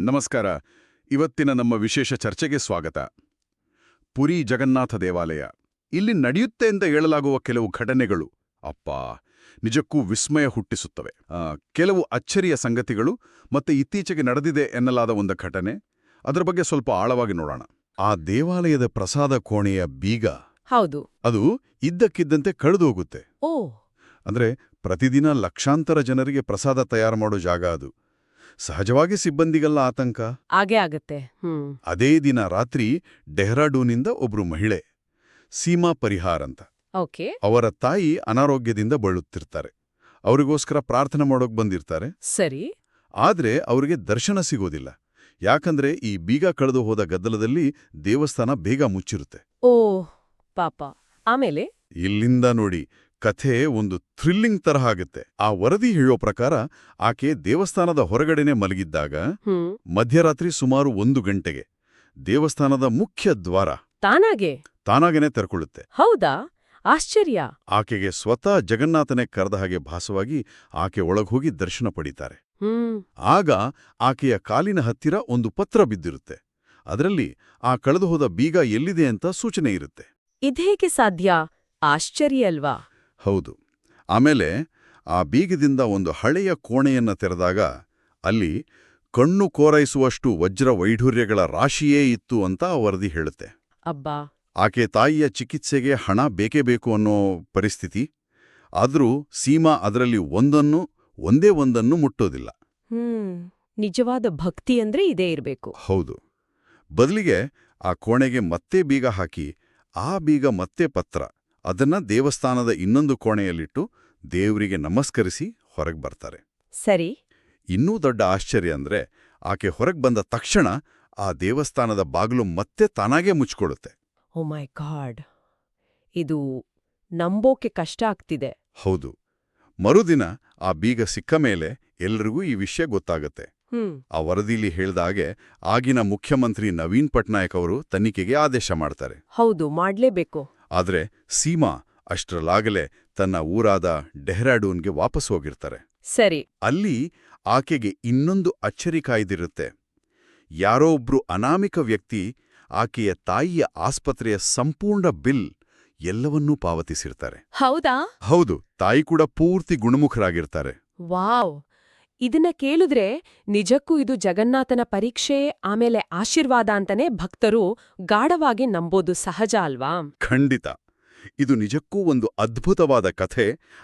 ನಮಸ್ಕಾರ. ಇವತ್ತಿನ ನಮ್ಮ ವಿಶೇಷ ಚರ್ಚೆಗೆ ಸ್ವಾಗತ. ಪುರಿ ಜಗನ್ನಾಥ ದೇವಾಲಯ. ಇಲ್ಲಿ ನಡೆಯುತ್ತೆ ಅಂತ ಹೇಳಲಾಗುವ ಕೆಲವು ಘಟನೆಗಳು ಅಪ್ಪ ನಿಜಕ್ಕೂ ವಿಸ್ಮಯ ಹುಟ್ಟಿಸುತ್ತವೆ. ಕೆಲವು ಅಚ್ಚರಿಯ ಸಂಗತಿಗಳು ಮತ್ತೆ ಇತ್ತೀಚೆಗೆ ನಡೆದಿದೆ ಎನ್ನಲಾದ ಒಂದು ಘಟನೆ. ಅದರ ಬಗ್ಗೆ ಸ್ವಲ್ಪ ಆಳವಾಗಿ ನೋಡೋಣ. ಆ ದೇವಾಲಯದ ಪ್ರಸಾದ ಕೋಣೆಯ ಬೀಗ ಹೌದು. ಅದು ಇದ್ದಕ್ಕಿದ್ದಂತೆ ಕಳೆದೋಗುತ್ತೆ. ಓ. ಅಂದ್ರೆ ಪ್ರತಿದಿನ ಲಕ್ಷಾಂತರ ಜನರಿಗೆ ಪ್ರಸಾದ ತಯಾರು ಮಾಡೋ ಜಾಗ ಅದು. ಸಹಜವಾಗಿ ಸಿಬ್ಬಂದಿಗೆಲ್ಲ ಆತಂಕ? ಆಗೇ ಆಗತ್ತೆ. ಅದೇ ದಿನ ರಾತ್ರಿ ಡೆಹ್ರಾಡೂನಿಂದ ಒಬ್ರು ಮಹಿಳೆ ಸೀಮಾ ಪರಿಹಾರ್ ಅಂತ. ಓಕೆ. ಅವರ ತಾಯಿ ಅನಾರೋಗ್ಯದಿಂದ ಬಳಲುತ್ತಿರ್ತಾರೆ. ಅವರಿಗೋಸ್ಕರ ಪ್ರಾರ್ಥನೆ ಮಾಡೋಕ್ ಬಂದಿರ್ತಾರೆ. ಸರಿ. ಆದ್ರೆ ಅವರಿಗೆ ದರ್ಶನ ಸಿಗೋದಿಲ್ಲ. ಯಾಕಂದ್ರೆ ಈ ಬೀಗ ಕಳೆದು ಹೋದ ಗದ್ದಲದಲ್ಲಿ ದೇವಸ್ಥಾನ ಬೇಗ ಮುಚ್ಚಿರುತ್ತೆ. ಓ ಪಾಪ. ಆಮೇಲೆ? ಇಲ್ಲಿಂದ ನೋಡಿ ಕಥೆ ಒಂದು ಥ್ರಿಲ್ಲಿಂಗ್ ತರಹ ಆಗುತ್ತೆ. ಆ ವರದಿ ಹೇಳೋ ಪ್ರಕಾರ ಆಕೆ ದೇವಸ್ಥಾನದ ಹೊರಗಡೆನೆ ಮಲಗಿದ್ದಾಗ ಮಧ್ಯರಾತ್ರಿ ಸುಮಾರು ಒಂದು ಗಂಟೆಗೆ ದೇವಸ್ಥಾನದ ಮುಖ್ಯ ದ್ವಾರ ತಾನಾಗೆ? ತಾನಾಗೇನೆ ತೆರ್ಕೊಳ್ಳುತ್ತೆ. ಹೌದಾ? ಆಶ್ಚರ್ಯ. ಆಕೆಗೆ ಸ್ವತಃ ಜಗನ್ನಾಥನೇ ಕರೆದ ಹಾಗೆ ಭಾಸವಾಗಿ ಆಕೆ ಒಳಗೋಗಿ ದರ್ಶನ ಪಡೀತಾರೆ. ಆಗ ಆಕೆಯ ಕಾಲಿನ ಹತ್ತಿರ ಒಂದು ಪತ್ರ ಬಿದ್ದಿರುತ್ತೆ. ಅದರಲ್ಲಿ ಆ ಕಳೆದುಹೋದ ಬೀಗ ಎಲ್ಲಿದೆ ಅಂತ ಸೂಚನೆ ಇರುತ್ತೆ. ಇದೇಕೆ ಸಾಧ್ಯ? ಆಶ್ಚರ್ಯ ಅಲ್ವಾ? ಹೌದು. ಆಮೇಲೆ ಆ ಬೀಗದಿಂದ ಒಂದು ಹಳೆಯ ಕೋಣೆಯನ್ನು ತೆರೆದಾಗ ಅಲ್ಲಿ ಕಣ್ಣು ಕೋರೈಸುವಷ್ಟು ವಜ್ರ ವೈಢೂರ್ಯಗಳ ರಾಶಿಯೇ ಇತ್ತು ಅಂತ ವರದಿ ಹೇಳುತ್ತೆ. ಅಬ್ಬಾ. ಆಕೆ ತಾಯಿಯ ಚಿಕಿತ್ಸೆಗೆ ಹಣ ಬೇಕೇ ಬೇಕು ಅನ್ನೋ ಪರಿಸ್ಥಿತಿ. ಆದರೂ ಸೀಮಾ ಅದರಲ್ಲಿ ಒಂದನ್ನು ಒಂದೇ ಒಂದನ್ನು ಮುಟ್ಟೋದಿಲ್ಲ. ನಿಜವಾದ ಭಕ್ತಿ ಅಂದ್ರೆ ಇದೇ ಇರಬೇಕು. ಹೌದು. ಬದಲಿಗೆ ಆ ಕೋಣೆಗೆ ಮತ್ತೆ ಬೀಗ ಹಾಕಿ ಆ ಬೀಗ ಮತ್ತೆ ಪತ್ರ. ಅದನ್ನ ದೇವಸ್ಥಾನದ ಇನ್ನೊಂದು ಕೋಣೆಯಲ್ಲಿಟ್ಟು ದೇವರಿಗೆ ನಮಸ್ಕರಿಸಿ ಹೊರಗೆ ಬರ್ತಾರೆ. ಸರಿ. ಇನ್ನೂ ದೊಡ್ಡ ಆಶ್ಚರ್ಯ ಅಂದ್ರೆ ಆಕೆ ಹೊರಗೆ ಬಂದ ತಕ್ಷಣ ಆ ದೇವಸ್ಥಾನದ ಬಾಗಿಲು ಮತ್ತೆ ತಾನಾಗೇ ಮುಚ್ಕೊಳ್ಳುತ್ತೆ ಓ ಮೈ ಗಾಡ್. ಇದು ನಂಬೋಕೆ ಕಷ್ಟ ಆಗ್ತಿದೆ. ಹೌದು. ಮರುದಿನ ಆ ಬೀಗ ಸಿಕ್ಕ ಮೇಲೆ ಎಲ್ರಿಗೂ ಈ ವಿಷಯ ಗೊತ್ತಾಗತ್ತೆ. ಆ ವರದಿಲಿ ಹೇಳ್ದಾಗೆ ಆಗಿನ ಮುಖ್ಯಮಂತ್ರಿ ನವೀನ್ ಪಟ್ನಾಯಕ್ ಅವರು ತನಿಖೆಗೆ ಆದೇಶ ಮಾಡ್ತಾರೆ. ಹೌದು ಮಾಡ್ಲೇಬೇಕು. ಆದ್ರೆ ಸೀಮಾ ಅಷ್ಟರಲ್ಲಾಗಲೇ ತನ್ನ ಊರಾದ ಡೆಹ್ರಾಡೂನ್ಗೆ ವಾಪಸ್ ಹೋಗಿರ್ತಾರೆ. ಸರಿ. ಅಲ್ಲಿ ಆಕೆಗೆ ಇನ್ನೊಂದು ಅಚ್ಚರಿ ಕಾಯ್ದಿರುತ್ತೆ. ಯಾರೋ ಒಬ್ರು ಅನಾಮಿಕ ವ್ಯಕ್ತಿ ಆಕೆಯ ತಾಯಿಯ ಆಸ್ಪತ್ರೆಯ ಸಂಪೂರ್ಣ ಬಿಲ್ ಎಲ್ಲವನ್ನೂ ಪಾವತಿಸಿರ್ತಾರೆ. ಹೌದಾ? ಹೌದು ತಾಯಿ ಕೂಡ ಪೂರ್ತಿ ಗುಣಮುಖರಾಗಿರ್ತಾರೆ. ವಾವ್! ಇದನ್ನ ಕೇಳಿದ್ರೆ ನಿಜಕ್ಕೂ ಇದು ಜಗನ್ನಾಥನ ಪರೀಕ್ಷೆ, ಆಮೇಲೆ ಆಶೀರ್ವಾದ ಅಂತನೇ ಭಕ್ತರು ಗಾಢವಾಗಿ ನಂಬೋದು, ಸಹಜ ಅಲ್ವಾ? ಖಂಡಿತ. ಇದು ನಿಜಕ್ಕೂ ಒಂದು ಅದ್ಭುತವಾದ ಕಥೆ.